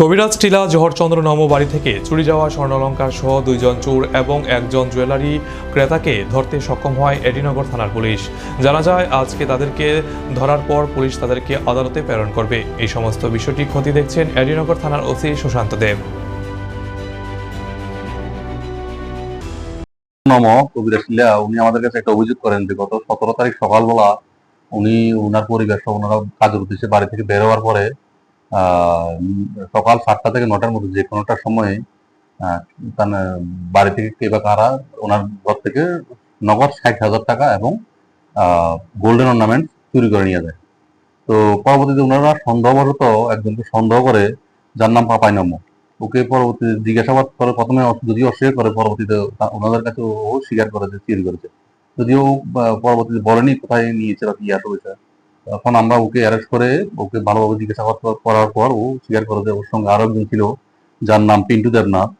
কবিরাজ টিলা, জহরচন্দ্র নম বাড়ি থেকে চুরি যাওয়া স্বর্ণালঙ্কার সহ দুইজন চোর এবং একজন জুয়েলারি ক্রেতাকে ধরতে সক্ষম হয় এডিনগর থানার পুলিশ। জানা যায়, আজকে তাদেরকে ধরার পর পুলিশ তাদেরকে আদালতে প্রেরণ করবে। এই সমস্ত বিষয়টি ক্ষতি দেখছেন এডিনগর থানার ওসি সুশান্ত দেব। নম কবিরা শিলা উনি আমাদের কাছে একটা অভিযোগ করেন যে গত সতেরো তারিখ সকালবেলা উনি ওনার পরিবার সহ কাজের উদ্দেশ্যে বাড়ি থেকে বের পরে সকাল সাতটা থেকে নটার মধ্যে যে কোনোটা সময়ে তার বাড়ি থেকে কে বা কারা, ওনার ঘর থেকে নগদ ষাট হাজার টাকা এবং গোল্ডেন অর্নামেন্ট চুরি করে নিয়ে যায়। তো পরবর্তীতে ওনারা সন্দেহবশত একজনকে সন্দেহ করে, যার নাম পাপাই নম। ওকে পরবর্তীতে জিজ্ঞাসাবাদ করে প্রথমে যদিও অস্বীকার করে, পরবর্তীতে ওনাদের কাছে ও স্বীকার করে যে চুরি করেছে। যদিও পরবর্তীতে বলেনি কোথায় নিয়েছে বা কি আসে হয়েছে তখন আমরা ওকে অ্যারেস্ট করে, ওকে ভালোভাবে জিজ্ঞাসাবাদ করার পর ও স্বীকার করে যে ওর সঙ্গে আরও একজন ছিল, যার নাম পিন্টু দেবনাথ।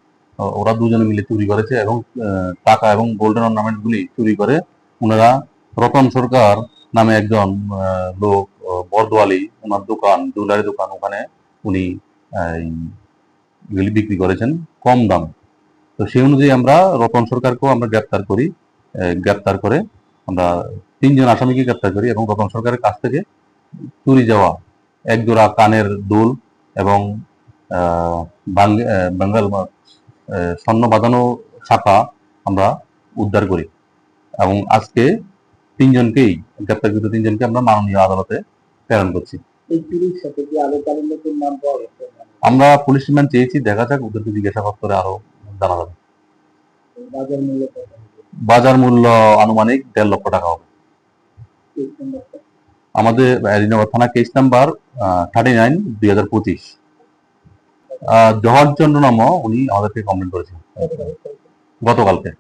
ওরা দুজনে মিলে চুরি করেছে এবং টাকা এবং গোল্ডেন অর্নামেন্ট গুলি চুরি করে। ওনারা রতন সরকার নামে একজন লোক বরদোয়ালি, ওনার দোকান, জুয়েলারি দোকান, ওখানে উনি বিক্রি করেছেন কম দাম। তো সেই অনুযায়ী আমরা রতন সরকারকেও আমরা গ্রেপ্তার করি গ্রেপ্তার করে আমরা তিনজন আসামিকে গ্রেপ্তার করি এবং রতন সরকারের কাছ থেকে চুরি যাওয়া এক জোড়া কানের দুল এবং বেঙ্গল স্বর্ণ বাঁধানো শাখা আমরা উদ্ধার করি। এবং আজকে তিনজনকেই গ্রেপ্তারকৃত তিনজনকে আমরা মাননীয় আদালতে প্রেরণ করছি। আমরা পুলিশ রিমান্ড চেয়েছি দেখা যাক ওদেরকে জিজ্ঞাসাবাদ করে আরও জানা যাবে। বাজার মূল্য আনুমানিক দেড় লক্ষ টাকা হবে? আমাদের এডিনগর থানা কেস নাম্বার থার্টি নাইন দুই হাজার পঁচিশ। জহর চন্দ্র নাম উনি আমাদেরকে কমপ্লেন করেছেন। গতকালকে।